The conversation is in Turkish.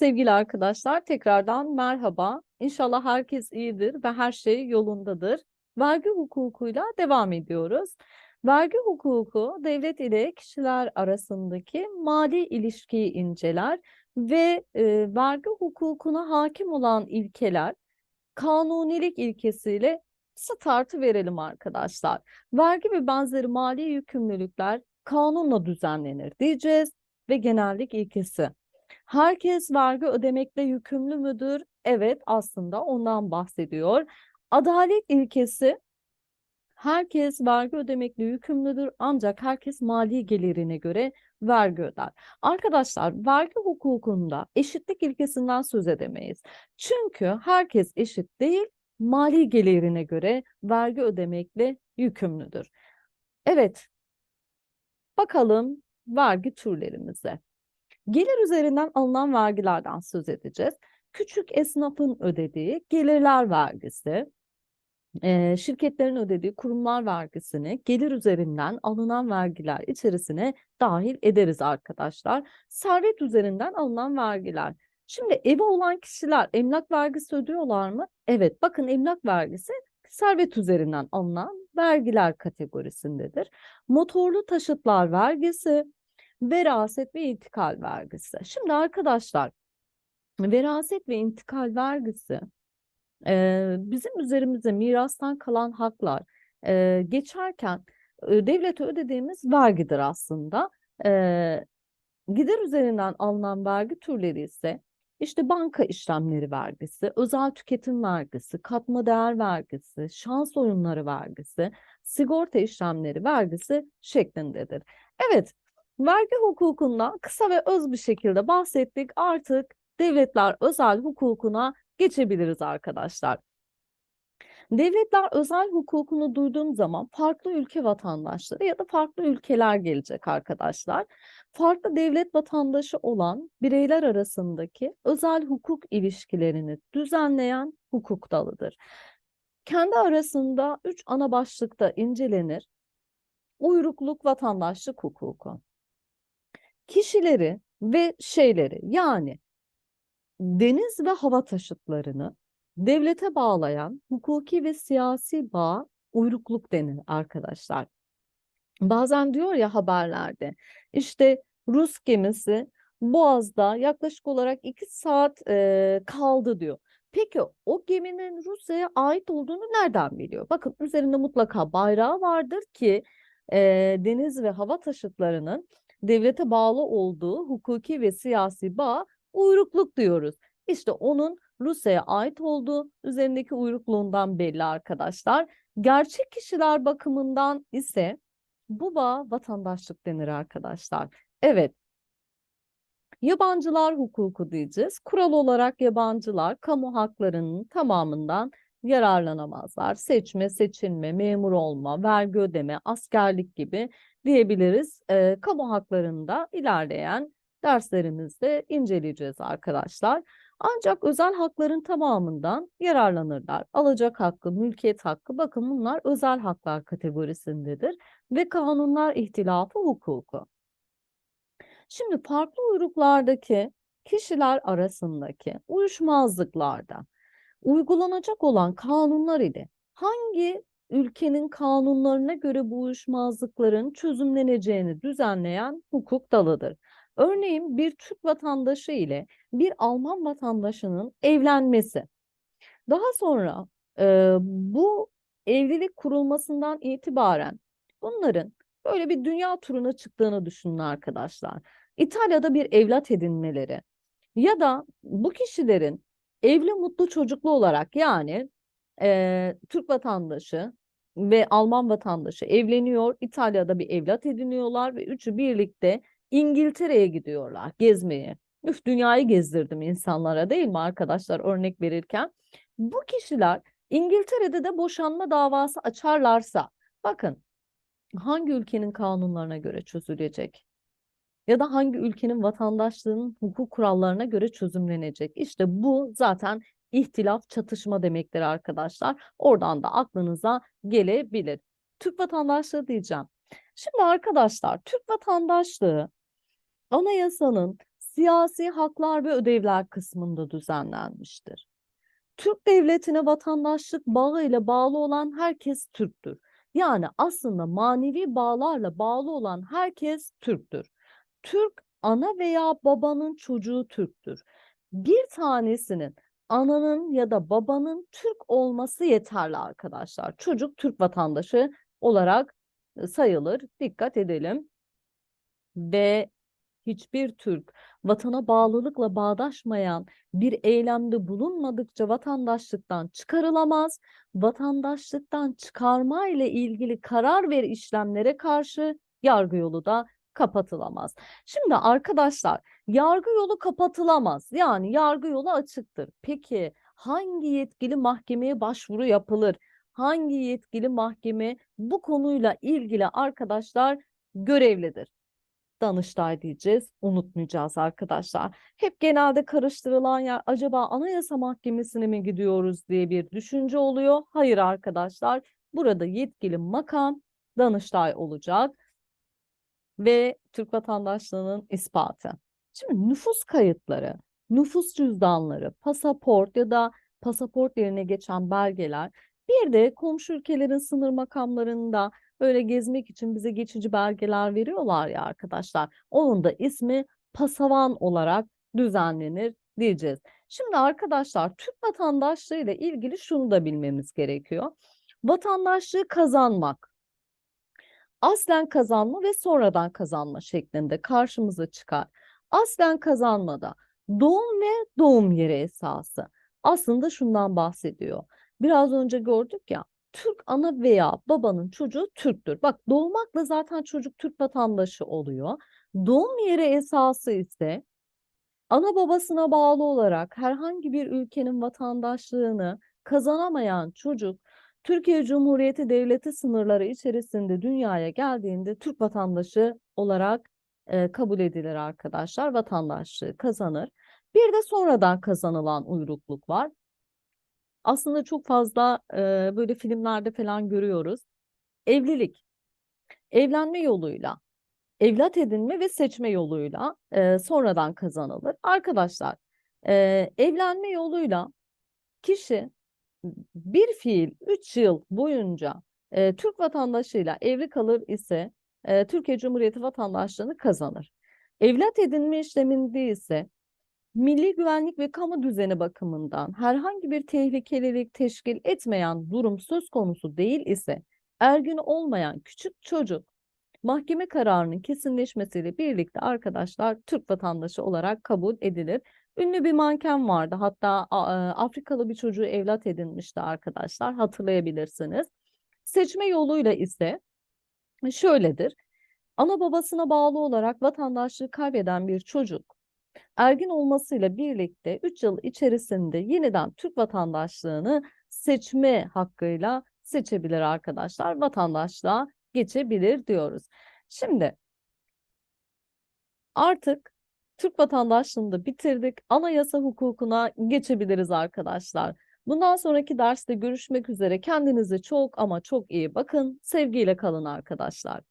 Sevgili arkadaşlar, tekrardan merhaba. İnşallah herkes iyidir ve her şey yolundadır. Vergi hukukuyla devam ediyoruz. Vergi hukuku devlet ile kişiler arasındaki mali ilişkiyi inceler ve e, vergi hukukuna hakim olan ilkeler kanunilik ilkesiyle kısa tartı verelim arkadaşlar. Vergi ve benzeri mali yükümlülükler kanunla düzenlenir diyeceğiz ve genellik ilkesi. Herkes vergi ödemekle yükümlü müdür? Evet, aslında ondan bahsediyor. Adalet ilkesi herkes vergi ödemekle yükümlüdür ancak herkes mali gelirine göre vergi öder. Arkadaşlar vergi hukukunda eşitlik ilkesinden söz edemeyiz. Çünkü herkes eşit değil, mali gelirine göre vergi ödemekle yükümlüdür. Evet, bakalım vergi türlerimize. Gelir üzerinden alınan vergilerden söz edeceğiz. Küçük esnafın ödediği gelirler vergisi, şirketlerin ödediği kurumlar vergisini gelir üzerinden alınan vergiler içerisine dahil ederiz arkadaşlar. Servet üzerinden alınan vergiler. Şimdi evi olan kişiler emlak vergisi ödüyorlar mı? Evet, bakın emlak vergisi servet üzerinden alınan vergiler kategorisindedir. Motorlu taşıtlar vergisi, veraset ve intikal vergisi. Şimdi arkadaşlar veraset ve intikal vergisi e, bizim üzerimize mirastan kalan haklar e, geçerken e, devlete ödediğimiz vergidir aslında. E, gider üzerinden alınan vergi türleri ise işte banka işlemleri vergisi, özel tüketim vergisi, katma değer vergisi, şans oyunları vergisi, sigorta işlemleri vergisi şeklindedir. Evet, Vergi hukukundan kısa ve öz bir şekilde bahsettik. Artık devletler özel hukukuna geçebiliriz arkadaşlar. Devletler özel hukukunu duyduğum zaman farklı ülke vatandaşları ya da farklı ülkeler gelecek arkadaşlar. Farklı devlet vatandaşı olan bireyler arasındaki özel hukuk ilişkilerini düzenleyen hukuk dalıdır. Kendi arasında üç ana başlıkta incelenir. Uyrukluk vatandaşlık hukuku kişileri ve şeyleri yani deniz ve hava taşıtlarını devlete bağlayan hukuki ve siyasi bağ uyrukluk denir arkadaşlar. Bazen diyor ya haberlerde işte Rus gemisi Boğaz'da yaklaşık olarak iki saat e, kaldı diyor. Peki o geminin Rusya'ya ait olduğunu nereden biliyor? Bakın üzerinde mutlaka bayrağı vardır ki e, deniz ve hava taşıtlarının devlete bağlı olduğu hukuki ve siyasi bağ uyrukluk diyoruz. İşte onun Rusya'ya ait olduğu üzerindeki uyrukluğundan belli arkadaşlar. Gerçek kişiler bakımından ise bu bağ vatandaşlık denir arkadaşlar. Evet. Yabancılar hukuku diyeceğiz. Kural olarak yabancılar kamu haklarının tamamından yararlanamazlar. Seçme, seçilme, memur olma, vergi ödeme, askerlik gibi diyebiliriz. E, kamu haklarında ilerleyen derslerimizde inceleyeceğiz arkadaşlar. Ancak özel hakların tamamından yararlanırlar. Alacak hakkı, mülkiyet hakkı bakın bunlar özel haklar kategorisindedir ve kanunlar ihtilafı hukuku. Şimdi farklı uyruklardaki kişiler arasındaki uyuşmazlıklarda uygulanacak olan kanunlar ile hangi ülkenin kanunlarına göre bu uyuşmazlıkların çözümleneceğini düzenleyen hukuk dalıdır. Örneğin bir Türk vatandaşı ile bir Alman vatandaşının evlenmesi. Daha sonra e, bu evlilik kurulmasından itibaren bunların böyle bir dünya turuna çıktığını düşünün arkadaşlar. İtalya'da bir evlat edinmeleri ya da bu kişilerin evli mutlu çocuklu olarak yani e, Türk vatandaşı ve Alman vatandaşı evleniyor. İtalya'da bir evlat ediniyorlar ve üçü birlikte İngiltere'ye gidiyorlar gezmeye. Üf dünyayı gezdirdim insanlara değil mi arkadaşlar örnek verirken. Bu kişiler İngiltere'de de boşanma davası açarlarsa bakın hangi ülkenin kanunlarına göre çözülecek? Ya da hangi ülkenin vatandaşlığının hukuk kurallarına göre çözümlenecek? İşte bu zaten ihtilaf, çatışma demektir arkadaşlar. Oradan da aklınıza gelebilir. Türk vatandaşlığı diyeceğim. Şimdi arkadaşlar Türk vatandaşlığı anayasanın siyasi haklar ve ödevler kısmında düzenlenmiştir. Türk devletine vatandaşlık bağıyla bağlı olan herkes Türktür. Yani aslında manevi bağlarla bağlı olan herkes Türktür. Türk ana veya babanın çocuğu Türktür. Bir tanesinin ananın ya da babanın Türk olması yeterli arkadaşlar. Çocuk Türk vatandaşı olarak e, sayılır. Dikkat edelim. Ve hiçbir Türk vatana bağlılıkla bağdaşmayan bir eylemde bulunmadıkça vatandaşlıktan çıkarılamaz. Vatandaşlıktan çıkarma ile ilgili karar ver işlemlere karşı yargı yolu da kapatılamaz. Şimdi arkadaşlar yargı yolu kapatılamaz. Yani yargı yolu açıktır. Peki hangi yetkili mahkemeye başvuru yapılır? Hangi yetkili mahkeme bu konuyla ilgili arkadaşlar görevlidir? Danıştay diyeceğiz, unutmayacağız arkadaşlar. Hep genelde karıştırılan yer acaba Anayasa Mahkemesi'ne mi gidiyoruz diye bir düşünce oluyor. Hayır arkadaşlar, burada yetkili makam Danıştay olacak ve Türk vatandaşlığının ispatı. Şimdi nüfus kayıtları, nüfus cüzdanları, pasaport ya da pasaport yerine geçen belgeler, bir de komşu ülkelerin sınır makamlarında böyle gezmek için bize geçici belgeler veriyorlar ya arkadaşlar. Onun da ismi pasavan olarak düzenlenir diyeceğiz. Şimdi arkadaşlar Türk vatandaşlığı ile ilgili şunu da bilmemiz gerekiyor. Vatandaşlığı kazanmak, aslen kazanma ve sonradan kazanma şeklinde karşımıza çıkar. Aslen kazanmada doğum ve doğum yeri esası aslında şundan bahsediyor. Biraz önce gördük ya Türk ana veya babanın çocuğu Türktür. Bak doğmakla zaten çocuk Türk vatandaşı oluyor. Doğum yeri esası ise ana babasına bağlı olarak herhangi bir ülkenin vatandaşlığını kazanamayan çocuk Türkiye Cumhuriyeti Devleti sınırları içerisinde dünyaya geldiğinde Türk vatandaşı olarak e, kabul edilir arkadaşlar. Vatandaşlığı kazanır. Bir de sonradan kazanılan uyrukluk var. Aslında çok fazla e, böyle filmlerde falan görüyoruz. Evlilik, evlenme yoluyla, evlat edinme ve seçme yoluyla e, sonradan kazanılır. Arkadaşlar, e, evlenme yoluyla kişi bir fiil 3 yıl boyunca e, Türk vatandaşıyla evli kalır ise e, Türkiye Cumhuriyeti vatandaşlığını kazanır. Evlat edinme işleminde ise milli güvenlik ve kamu düzeni bakımından herhangi bir tehlikelilik teşkil etmeyen durum söz konusu değil ise ergin olmayan küçük çocuk mahkeme kararının kesinleşmesiyle birlikte arkadaşlar Türk vatandaşı olarak kabul edilir. Ünlü bir manken vardı. Hatta e, Afrikalı bir çocuğu evlat edinmişti arkadaşlar. Hatırlayabilirsiniz. Seçme yoluyla ise şöyledir. Ana babasına bağlı olarak vatandaşlığı kaybeden bir çocuk ergin olmasıyla birlikte 3 yıl içerisinde yeniden Türk vatandaşlığını seçme hakkıyla seçebilir arkadaşlar. Vatandaşlığa geçebilir diyoruz. Şimdi artık Türk vatandaşlığını da bitirdik. Anayasa hukukuna geçebiliriz arkadaşlar. Bundan sonraki derste görüşmek üzere. Kendinize çok ama çok iyi bakın. Sevgiyle kalın arkadaşlar.